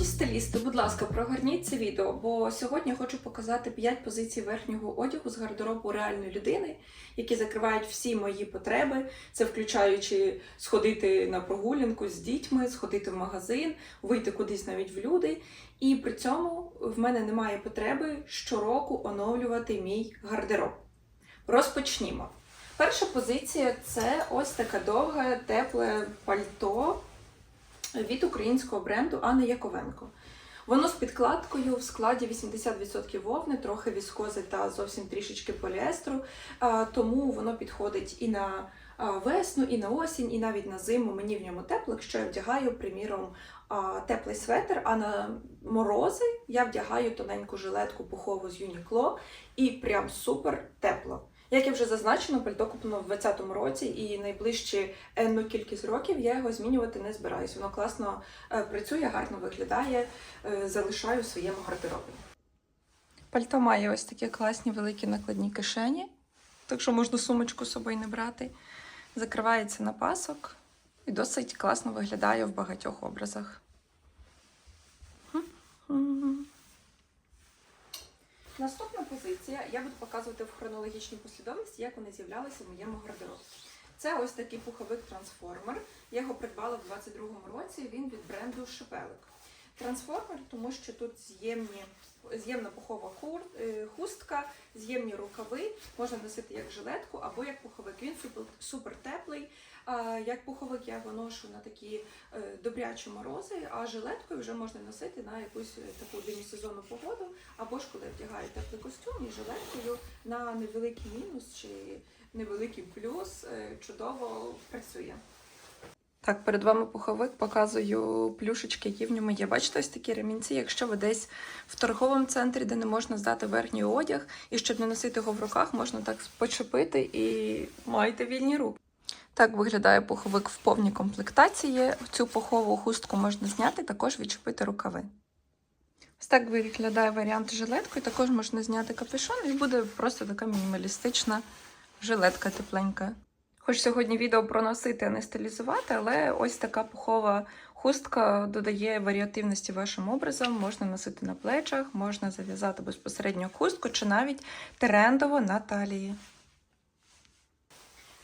Моді-стилісти, будь ласка, прогорніть це відео, бо сьогодні хочу показати 5 позицій верхнього одягу з гардеробу реальної людини, які закривають всі мої потреби. Це включаючи сходити на прогулянку з дітьми, сходити в магазин, вийти кудись навіть в люди. І при цьому в мене немає потреби щороку оновлювати мій гардероб. Розпочнімо. Перша позиція це ось таке довге, тепле пальто від українського бренду Анни Яковенко. Воно з підкладкою в складі 80% вовни, трохи віскози та зовсім трішечки поліестру. Тому воно підходить і на весну, і на осінь, і навіть на зиму. Мені в ньому тепло, якщо я вдягаю, приміром, теплий светр, а на морози я вдягаю тоненьку жилетку пухову з Uniqlo і прям супер тепло. Як я вже зазначено, пальто куплено в 2020 році, і найближчі енну кількість років я його змінювати не збираюсь. Воно класно е, працює, гарно виглядає, е, залишаю в своєму гардеробі. Пальто має ось такі класні великі накладні кишені, так що можна сумочку з собою не брати. Закривається на пасок і досить класно виглядає в багатьох образах. Наступна позиція я буду показувати в хронологічній послідовності, як вони з'являлися в моєму гардеробі. Це ось такий пуховик трансформер. Я його придбала в 22-му році. Він від бренду Шепелик. Трансформер, тому що тут з'ємні, з'ємна пухова е, хустка, з'ємні рукави, можна носити як жилетку або як пуховик. Він супер, теплий. Як пуховик я його ношу на такі е, добрячі морози, а жилеткою вже можна носити на якусь е, таку демісезонну погоду, або ж коли вдягаю теплий костюм і жилеткою на невеликий мінус чи невеликий плюс чудово працює. Так, перед вами пуховик показую плюшечки, які в ньому є. Бачите, ось такі ремінці. Якщо ви десь в торговому центрі, де не можна здати верхній одяг, і щоб не носити його в руках, можна так почепити і маєте вільні руки. Так виглядає пуховик в повній комплектації. Цю пухову хустку можна зняти, також відчепити рукави. Ось так виглядає варіант жилеткою. Також можна зняти капюшон і буде просто така мінімалістична жилетка тепленька. Хоч сьогодні відео про носити, а не стилізувати, але ось така пухова хустка додає варіативності вашим образом. Можна носити на плечах, можна зав'язати безпосередньо хустку чи навіть трендово на талії.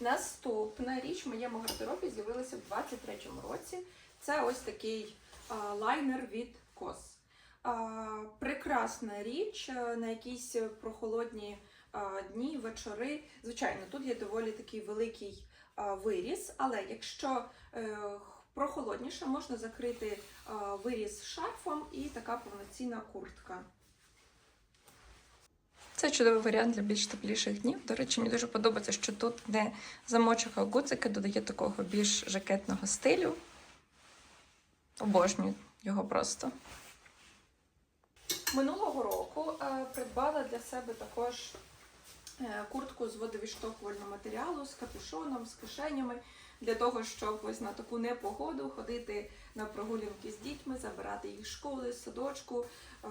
Наступна річ в моєму гардеробі з'явилася в 23-му році. Це ось такий а, лайнер від COS. А, прекрасна річ на якісь прохолодні дні, вечори. Звичайно, тут є доволі такий великий виріс, але якщо е, прохолодніше, можна закрити виріс шарфом і така повноцінна куртка. Це чудовий варіант для більш тепліших днів. До речі, мені дуже подобається, що тут не замочок, а гудзики додає такого більш жакетного стилю. Обожнюю його просто. Минулого року е, придбала для себе також куртку з водовідштовхувального матеріалу з капюшоном, з кишенями, для того, щоб ось на таку непогоду ходити на прогулянки з дітьми, забирати їх з школи, з садочку, е,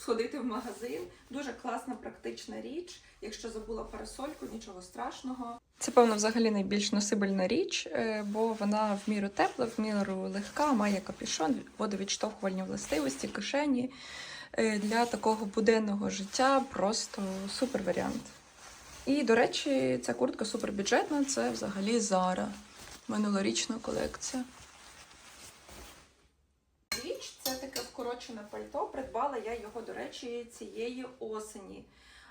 сходити в магазин. Дуже класна, практична річ. Якщо забула парасольку, нічого страшного. Це, певно, взагалі найбільш носибельна річ, е, бо вона в міру тепла, в міру легка, має капюшон, водовідштовхувальні властивості, кишені. Е, Для такого буденного життя просто супер варіант. І, до речі, ця куртка супер бюджетна, це взагалі Zara. Минулорічна колекція. Річ це таке вкорочене пальто. Придбала я його, до речі, цієї осені.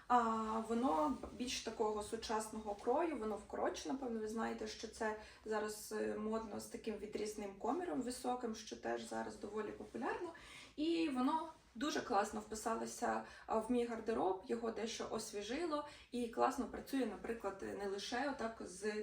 А, воно більш такого сучасного крою, воно вкорочене. Напевно, ви знаєте, що це зараз е, модно з таким відрізним коміром високим, що теж зараз доволі популярно. І воно дуже класно вписалося в мій гардероб, його дещо освіжило і класно працює, наприклад, не лише отак з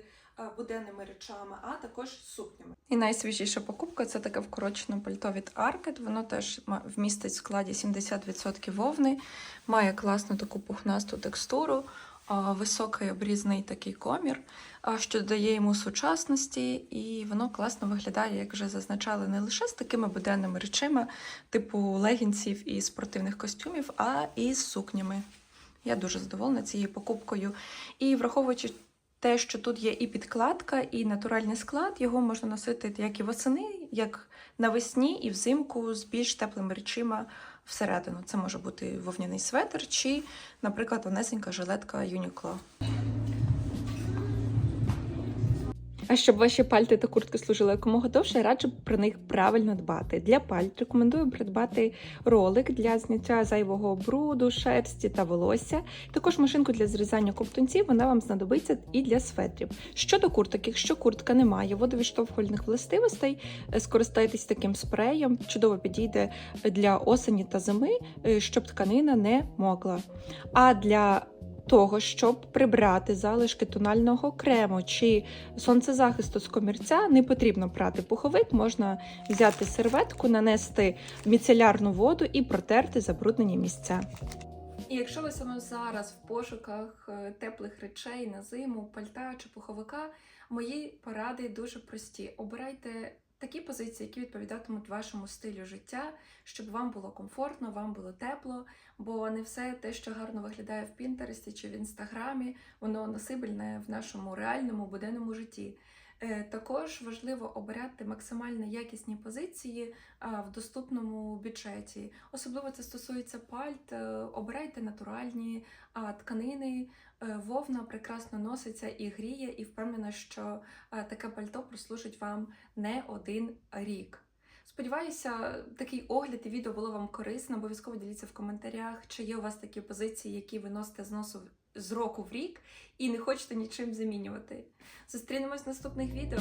буденними речами, а також з сукнями. І найсвіжіша покупка це таке вкорочене пальто від Arket. Воно теж вмістить в складі 70% вовни, має класну таку пухнасту текстуру, високий обрізний такий комір, що додає йому сучасності, і воно класно виглядає, як вже зазначали, не лише з такими буденними речами, типу легінсів і спортивних костюмів, а і з сукнями. Я дуже задоволена цією покупкою. І враховуючи те, що тут є і підкладка, і натуральний склад. Його можна носити як і восени, як навесні, і взимку з більш теплими речима всередину. Це може бути вовняний светр чи, наприклад, тонесенька жилетка Uniqlo. А щоб ваші пальти та куртки служили якомога довше, раджу про них правильно дбати. Для пальт рекомендую придбати ролик для зняття зайвого бруду, шерсті та волосся. Також машинку для зрізання ковтунців вона вам знадобиться і для светрів. Щодо курток, якщо куртка не має водовідштовхувальних властивостей, е, скористайтесь таким спреєм. Чудово підійде для осені та зими, е, щоб тканина не мокла. А для того, щоб прибрати залишки тонального крему чи сонцезахисту з комірця, не потрібно прати пуховик, можна взяти серветку, нанести міцелярну воду і протерти забруднені місця. І якщо ви саме зараз в пошуках е, теплих речей на зиму, пальта чи пуховика, мої поради дуже прості. Обирайте такі позиції, які відповідатимуть вашому стилю життя, щоб вам було комфортно, вам було тепло, бо не все те, що гарно виглядає в Пінтересті чи в інстаграмі, воно носибельне в нашому реальному буденному житті. Е, Також важливо обирати максимально якісні позиції в доступному бюджеті. Особливо це стосується пальт. Е, Обирайте натуральні тканини. Е, Вовна прекрасно носиться і гріє, і впевнена, що таке пальто прослужить вам не один рік. Сподіваюся, такий огляд і відео було вам корисно. Обов'язково діліться в коментарях, чи є у вас такі позиції, які ви носите з носу з року в рік і не хочете нічим замінювати. Зустрінемось в наступних відео.